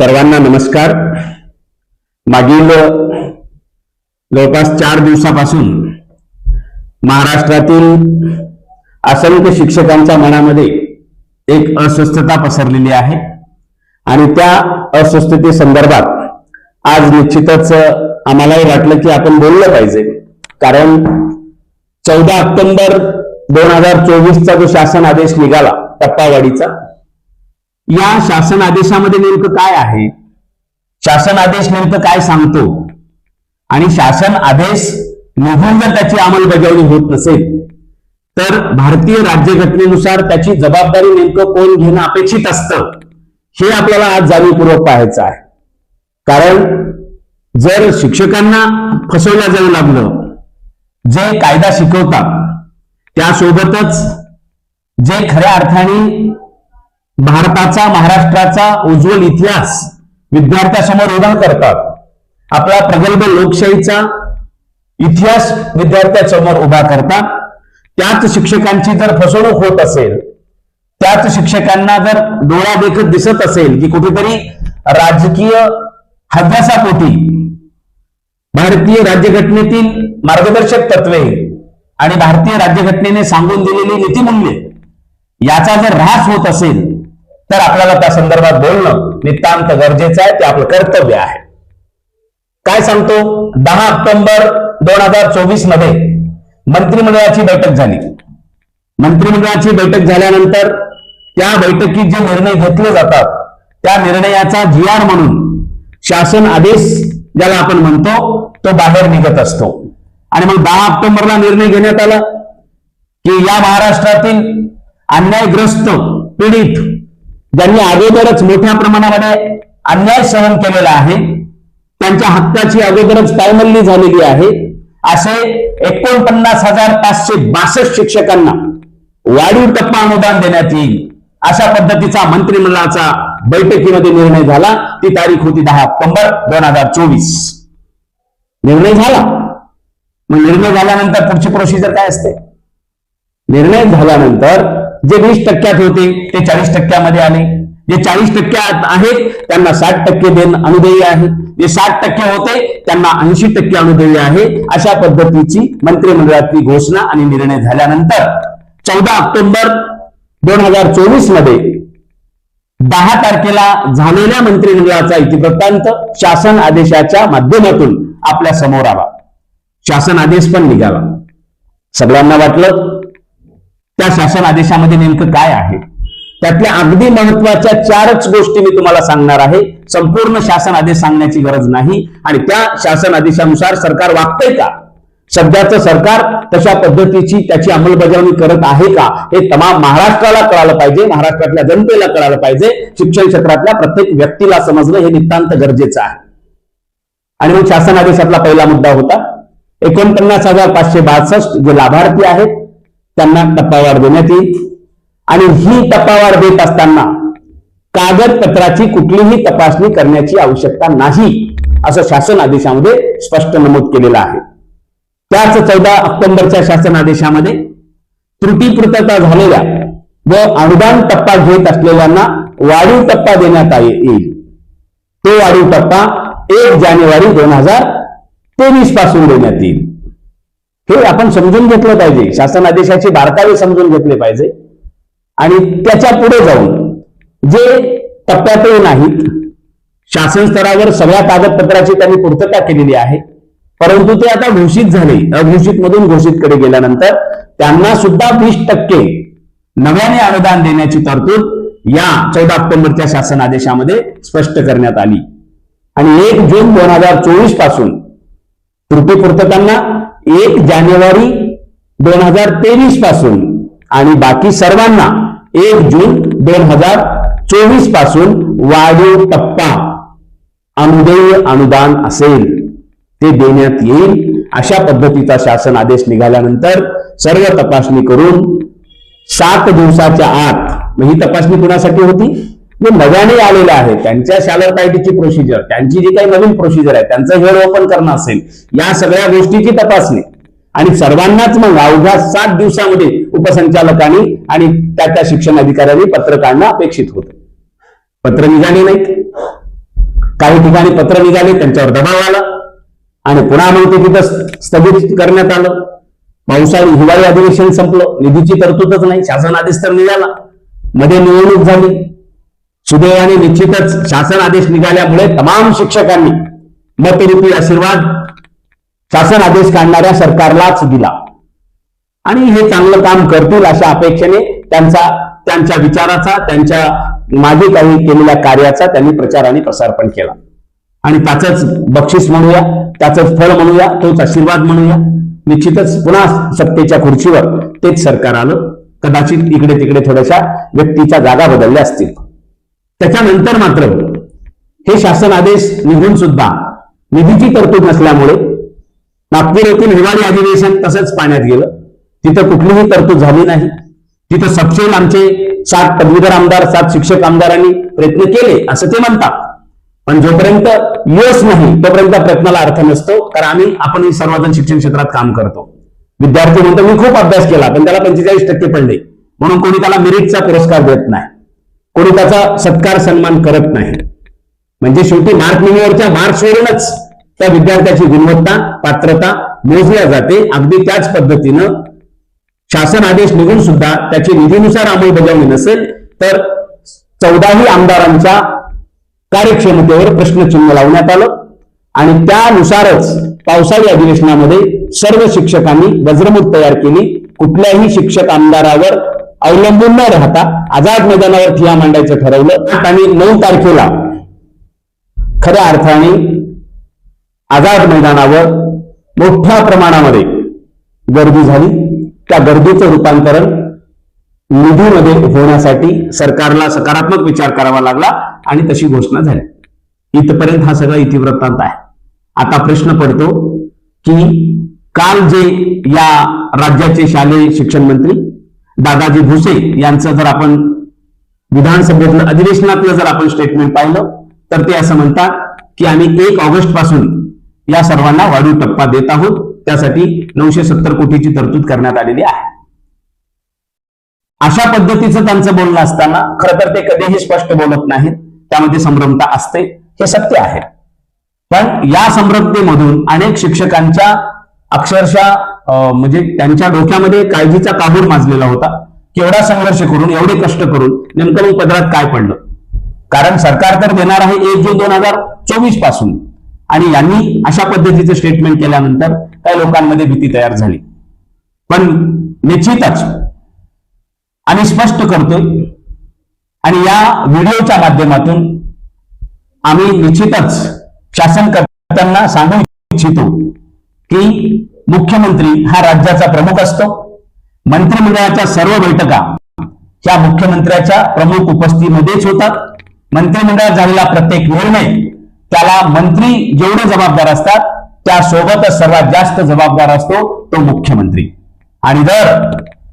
सर्वांना नमस्कार. मागील जवळपास चार दिवसापासून महाराष्ट्रातील असंख्य शिक्षकांच्या मनामध्ये एक अस्वस्थता पसरलेली आहे आणि त्या अस्वस्थते संदर्भात आज निश्चितच आम्हालाही वाटलं की आपण बोललं पाहिजे. कारण चौदा ऑक्टोंबर दोन हजार चोवीसचा जो शासन आदेश निघाला टप्पावाढीचा या शासन आदेशामध्ये नेमकं काय आहे? शासन आदेश नेमकं काय सांगतो? आणि शासन आदेश निघून जर त्याची अंमलबजावणी होत नसेल तर भारतीय राज्यघटनेनुसार त्याची जबाबदारी नेमकं कोण घेणं अपेक्षित असतं हे आपल्याला आज जाणीवपूर्वक पाहायचं आहे. कारण जर शिक्षकांना फसवलं जाऊ लागलं जे कायदा शिकवतात त्यासोबतच जे खऱ्या अर्थाने भारताचा महाराष्ट्राचा उज्ज्वल इतिहास विद्यार्थ्यासमोर उभा करतात. आपला प्रगल्भ लोकशाहीचा इतिहास विद्यार्थ्यासमोर उभा करतात. त्याच शिक्षकांची जर फसवणूक होत असेल त्याच शिक्षकांना जर डोळा देखत दिसत असेल की कुठेतरी राजकीय हव्यासापोटी भारतीय राज्यघटनेतील मार्गदर्शक तत्वे आणि भारतीय राज्यघटनेने सांगून दिलेली नीतिमूल्ये याचा जर ऱ्हास होत असेल तर आपल्याला त्या संदर्भात बोलणं नितांत गरजेचं आहे ते आपलं कर्तव्य आहे. काय सांगतो? दहा ऑक्टोबर दोन हजार चोवीसमध्ये मंत्रिमंडळाची बैठक झाली. मंत्रिमंडळाची बैठक झाल्यानंतर त्या बैठकीत जे निर्णय घेतले जातात त्या निर्णयाचा जी आर म्हणून शासन आदेश ज्याला आपण म्हणतो तो बाहेर निघत असतो. आणि मग दहा ऑक्टोबरला निर्णय घेण्यात आला की या महाराष्ट्रातील अन्यायग्रस्त पीडित ज्यांनी अगोदरच मोठ्या प्रमाणामध्ये अन्याय सहन केलेला आहे त्यांच्या हक्काची अगोदरच पायमल्ली झालेली आहे असे एकोणपन्नास हजार पाचशे बासष्ट शिक्षकांना वाढीव टप्पा अनुदान देण्यात येईल अशा पद्धतीचा मंत्रिमंडळाचा बैठकीमध्ये निर्णय झाला. ती तारीख होती दहा ऑक्टोबर दोन हजार चोवीस. निर्णय झाला. मग निर्णय झाल्यानंतर पुढची प्रोसिजर काय असते? निर्णय झाल्यानंतर जे वीस टक्क्यात होते ते चाळीस टक्क्यामध्ये आले. जे चाळीस टक्क्यात आहेत त्यांना साठ टक्के देण अनुदेय आहे. जे साठ टक्के होते त्यांना ऐंशी टक्के अनुदेय आहे. अशा पद्धतीची मंत्रिमंडळातली घोषणा आणि निर्णय झाल्यानंतर चौदा ऑक्टोबर दोन हजार चोवीसमध्ये दहा तारखेला झालेल्या मंत्रिमंडळाचा इतिवृत्तांत शासन आदेशाच्या माध्यमातून आपल्यासमोर आला. शासन आदेश पण निघाला. सगळ्यांना वाटलं? त्या शासन आदेशामध्ये नेमकं काय आहे? त्यातल्या अगदी महत्त्वाच्या चारच गोष्टी मी तुम्हाला सांगणार आहे. संपूर्ण शासन आदेश सांगण्याची गरज नाही. आणि त्या शासन आदेशानुसार सरकार वागतंय का? सध्याचं सरकार तशा पद्धतीची त्याची अंमलबजावणी करत आहे का? हे तमाम महाराष्ट्राला कळालं पाहिजे. महाराष्ट्रातल्या जनतेला कळालं पाहिजे. शिक्षण क्षेत्रातल्या प्रत्येक व्यक्तीला समजणं हे नितांत गरजेचं आहे. आणि मग शासन आदेशातला पहिला मुद्दा होता. एकोणपन्नास हजार पाचशे बासष्ट जे लाभार्थी आहेत त्यांना टप्पावाढ देण्यात येईल. आणि ही टप्पावाढ देत असताना कागदपत्राची कुठलीही तपासणी करण्याची आवश्यकता नाही असं शासन आदेशामध्ये स्पष्ट नमूद केलेलं आहे. त्याच चौदा ऑक्टोबरच्या शासन आदेशामध्ये त्रुटीपूर्तता झालेल्या व अनुदान टप्पा घेत असलेल्यांना वाढीव टप्पा देण्यात येईल. तो वाढीव टप्पा एक जानेवारी दोन हजार तेवीसपासून देण्यात येईल. हे आपण समजून घेतलं पाहिजे. शासन आदेशाचे बारकावे समजून घेतले पाहिजे. आणि त्याच्या पुढे जाऊन जे टप्प्यातही नाहीत शासन स्तरावर सगळ्या कागदपत्राची त्यांनी पूर्तता केलेली आहे. परंतु ते आता घोषित झाले. अघोषित मधून घोषित कडे गेल्यानंतर त्यांना सुद्धा वीस टक्के नव्याने अनुदान देण्याची तरतूद या चौदा ऑक्टोबरच्या शासन आदेशामध्ये स्पष्ट करण्यात आली. आणि एक जून दोन हजार चोवीसपासून त्रुटीपूर्तकांना एक जानेवारी दोन हजार तेवीसपासून आणि बाकी सर्वांना एक जून दोन हजार चोवीसपासून वाढीव टप्पा अनुदेय अनुदान असेल ते देण्यात येईल. अशा पद्धतीचा शासन आदेश निघाल्यानंतर सर्व तपासणी करून सात दिवसाच्या आत ही तपासणी कुणासाठी होती? जे नव्याने आलेले आहे त्यांच्या शालर पायटीची प्रोसिजर त्यांची जी काही नवीन प्रोसिजर आहे त्यांचं हेड ओपन करणं असेल या सगळ्या गोष्टीची तपासणी. आणि सर्वांनाच मग अवघ्या सात दिवसामध्ये उपसंचालकांनी आणि त्या त्या शिक्षण अधिकाऱ्यांनी पत्र काढणं अपेक्षित होतं. पत्र निघाले नाहीत. काही ठिकाणी पत्र निघाले त्यांच्यावर दबाव आला. आणि पुन्हा मग ते तिथं स्थगित करण्यात आलं. पावसाळी हिवाळी अधिवेशन संपलं. निधीची तरतूदच नाही. शासन आदेश तर निघाला. मध्ये निवडणूक झाली. सुदैवाने निश्चितच शासन आदेश निघाल्यामुळे तमाम शिक्षकांनी मतरूपी आशीर्वाद शासन आदेश काढणाऱ्या सरकारलाच दिला. आणि हे चांगलं काम करतील अशा अपेक्षेने त्यांचा त्यांच्या विचाराचा त्यांच्या मागे काही केलेल्या कार्याचा त्यांनी प्रचार आणि प्रसार पण केला. आणि त्याच बक्षीस म्हणूया त्याच फळ म्हणूया तोच आशीर्वाद म्हणूया. निश्चितच पुन्हा सत्तेच्या खुर्चीवर तेच सरकार आलं. कदाचित इकडे तिकडे थोड्याशा व्यक्तीच्या जागा बदलल्या असतील. त्याच्यानंतर मात्र हे शासन आदेश निघून सुद्धा निधीची तरतूद नसल्यामुळे नागपूर येथील हिवाळी अधिवेशन तसंच पाण्यात गेलं. तिथं कुठलीही तरतूद झाली नाही. तिथं सपशेल आमचे सात पदवीधर आमदार सात शिक्षक आमदारांनी प्रयत्न केले असं ते म्हणतात. पण जोपर्यंत यश नाही तोपर्यंत प्रयत्नाला अर्थ नसतो. कारण आम्ही आपण सर्वजण शिक्षण क्षेत्रात काम करतो. विद्यार्थी म्हणतो मी खूप अभ्यास केला पण त्याला पंचेचाळीस टक्के पडले. म्हणून कोणी त्याला मेरिटचा पुरस्कार देत नाही. कोणी त्याचा सत्कार सन्मान करत नाही. म्हणजे शेवटी मार्क मिनिवरच्या मार्क्सवरूनच त्या विद्यार्थ्याची गुणवत्ता पात्रता मोजल्या जाते. अगदी त्याच पद्धतीनं शासन आदेश निघून सुद्धा त्याची निधीनुसार अंमलबजावणी नसेल तर चौदाही आमदारांच्या कार्यक्षमतेवर प्रश्नचिन्ह लावण्यात आलं. आणि त्यानुसारच पावसाळी अधिवेशनामध्ये सर्व शिक्षकांनी वज्रमूठ तयार केली. कुठल्याही शिक्षक आमदारावर अवलंबून न राहता आझाद मैदानावर ठिया मांडायचं ठरवलं. आणि नऊ तारखेला खऱ्या अर्थाने आझाद मैदानावर मोठ्या प्रमाणामध्ये गर्दी झाली. त्या गर्दीचं रूपांतरण निधीमध्ये होण्यासाठी सरकारला सकारात्मक विचार करावा लागला आणि तशी घोषणा झाली. इथपर्यंत हा सगळा इतिवृत्तांत आहे. आता प्रश्न पडतो की काल जे या राज्याचे शालेय शिक्षण मंत्री दादाजी भुसे यांचं जर आपण विधानसभेतलं अधिवेशनातलं जर आपण स्टेटमेंट पाहिलं तर ते असं म्हणतात की आम्ही एक ऑगस्टपासून या सर्वांना वाढीव टप्पा देत आहोत. त्यासाठी नऊशे सत्तर कोटीची तरतूद करण्यात आलेली आहे. अशा पद्धतीचं त्यांचं बोलणं असताना खरं तर ते कधीही स्पष्ट बोलत नाहीत. त्यामध्ये संभ्रमता असते हे सत्य आहे. पण या संभ्रमतेमधून अनेक शिक्षकांच्या अक्षरशः म्हणजे त्यांच्या डोक्यामध्ये काळजीचा काहूर माजलेला होता. केवढा संघर्ष करून एवढे कष्ट करून नेमकं मग पदरात काय पडलं? कारण सरकार तर देणार आहे एक जून दोन हजार चोवीसपासून. आणि यांनी अशा पद्धतीचं स्टेटमेंट केल्यानंतर काही लोकांमध्ये भीती तयार झाली. पण निश्चितच आम्ही स्पष्ट करतोय आणि या व्हिडिओच्या माध्यमातून आम्ही निश्चितच शासन करताना सांगू इच्छितो की मुख्यमंत्री हा राज्याचा प्रमुख असतो. मंत्रिमंडळाच्या सर्व बैठका ह्या मुख्यमंत्र्याच्या प्रमुख उपस्थितीमध्येच होतात. मंत्रिमंडळात झालेला प्रत्येक निर्णय त्याला मंत्री जेवढे जबाबदार असतात त्यासोबतच सर्वात जास्त जबाबदार असतो तो मुख्यमंत्री. आणि जर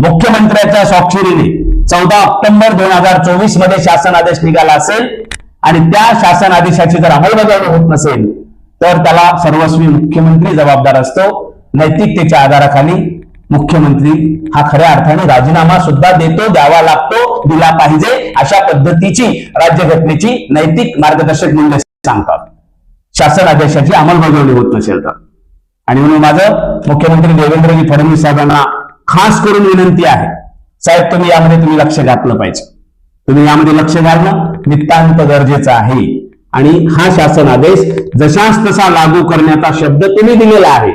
मुख्यमंत्र्याच्या स्वाक्षरीने चौदा ऑक्टोबर दोन हजार चोवीसमध्ये शासन आदेश निघाला असेल आणि त्या शासन आदेशाची जर अंमलबजावणी होत नसेल तर त्याला सर्वस्वी मुख्यमंत्री जबाबदार असतो. नैतिकतेच्या आधाराखाली मुख्यमंत्री हा खऱ्या अर्थाने राजीनामा सुद्धा देतो द्यावा लागतो दिला पाहिजे अशा पद्धतीची राज्यघटनेची नैतिक मार्गदर्शक मूल्य सांगतात. शासन आदेशाची अंमलबजावणी होत नसेल तर. आणि म्हणून माझं मुख्यमंत्री देवेंद्रजी फडणवीस साहेबांना खास करून विनंती आहे. साहेब तुम्ही यामध्ये तुम्ही लक्ष घातलं पाहिजे. तुम्ही यामध्ये लक्ष घालणं नितांत गरजेचं आहे. आणि हा शासन आदेश जशास तसा लागू करण्याचा शब्द तुम्ही दिलेला आहे.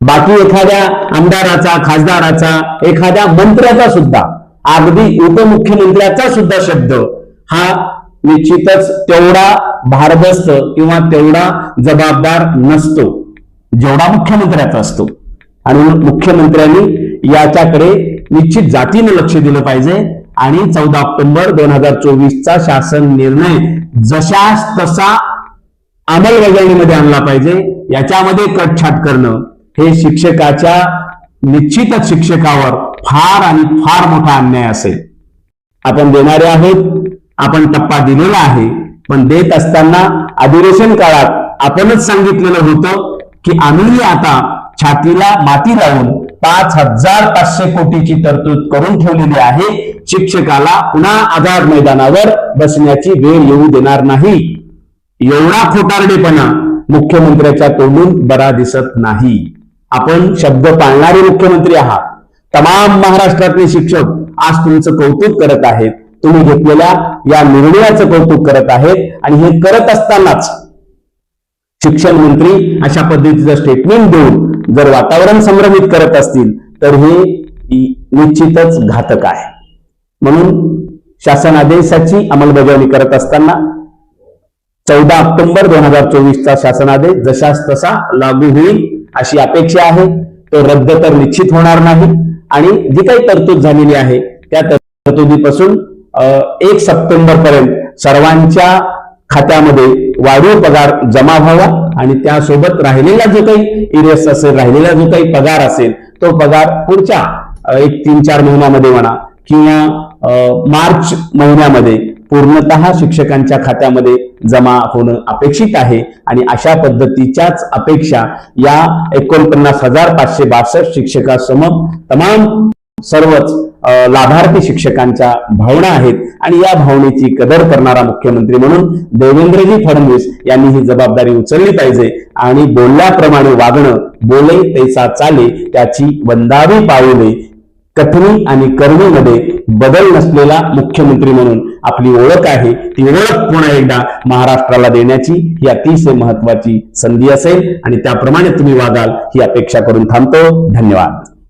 बाकी एखाद्या आमदाराचा खासदाराचा एखाद्या मंत्र्याचा सुद्धा अगदी उपमुख्यमंत्र्याचा सुद्धा शब्द हा निश्चितच तेवढा भारदस्त किंवा तेवढा जबाबदार नसतो. जेवढा मुख्यमंत्र्याचा असतो. आणि मुख्यमंत्र्यांनी याच्याकडे निश्चित जातीने लक्ष दिलं पाहिजे. आणि चौदा ऑक्टोबर दोन हजार चोवीसचा शासन निर्णय जशा तसा अंमलबजावणीमध्ये आणला पाहिजे याच्यामध्ये कटछाट करणं हे शिक्षकाच्या निश्चितच शिक्षकावर फार आणि फार मोठा अन्याय असेल. आपण देणारे आहोत आपण टप्पा दिलेला आहे पण देत असताना अधिवेशन काळात आपणच सांगितलेलं होतं की आम्ही आता छातीला माती लावून पाच हजार पाचशे कोटीची तरतूद करून ठेवलेली आहे. शिक्षकाला पुन्हा आझाद मैदानावर बसण्याची वेळ येऊ देणार नाही. एवढा खोटारडेपणा मुख्यमंत्र्याच्या तोंडून बरा दिसत नाही. आपण शब्द पाळणारे मुख्यमंत्री आहात. तमाम महाराष्ट्रातले शिक्षक आज तुमचं कौतुक करत आहेत. तुम्ही घेतलेल्या या निर्णयाचं कौतुक करत आहेत. आणि हे करत असतानाच शिक्षण मंत्री अशा पद्धतीचं स्टेटमेंट देऊन जर वातावरण संभ्रमित करत असतील तर हे निश्चितच घातक आहे. म्हणून शासन आदेशाची अंमलबजावणी करत असताना चौदा ऑक्टोबर दोन हजार चोवीसचा शासनादेश जशास तसा लागू होईल अशी अपेक्षा आहे. तो रद्द तर निश्चित होणार नाही. आणि जी काही तरतूद झालेली आहे त्या तरतुदीपासून एक सप्टेंबर पर्यंत सर्वांच्या खात्यामध्ये वाढीव पगार जमा व्हावा आणि त्यासोबत राहिलेला जो काही इरेस असेल राहिलेला जो काही पगार असेल तो पगार पुढच्या एक तीन चार महिन्यामध्ये म्हणा किंवा मार्च महिन्यामध्ये पूर्णतः शिक्षकांच्या खात्यामध्ये जमा होणं अपेक्षित आहे आणि अशा पद्धतीच्याच अपेक्षा या एकोणपन्नास हजार पाचशे बासष्ट शिक्षकासमोर तमाम सर्वच लाभार्थी शिक्षकांच्या भावना आहेत. आणि या भावनेची कदर करणारा मुख्यमंत्री म्हणून देवेंद्रजी फडणवीस यांनी ही जबाबदारी उचलली पाहिजे आणि बोलल्याप्रमाणे वागणं बोले तैसा चाले त्याची वंदावी पाळूने कथनी आणि करणीमध्ये बदल नसलेला मुख्यमंत्री म्हणून आपली ओळख आहे. ती ओळख पुन्हा एकदा महाराष्ट्राला देण्याची ही अतिशय महत्वाची संधी असेल आणि त्याप्रमाणे तुम्ही वागाल ही अपेक्षा करून थांबतो. धन्यवाद.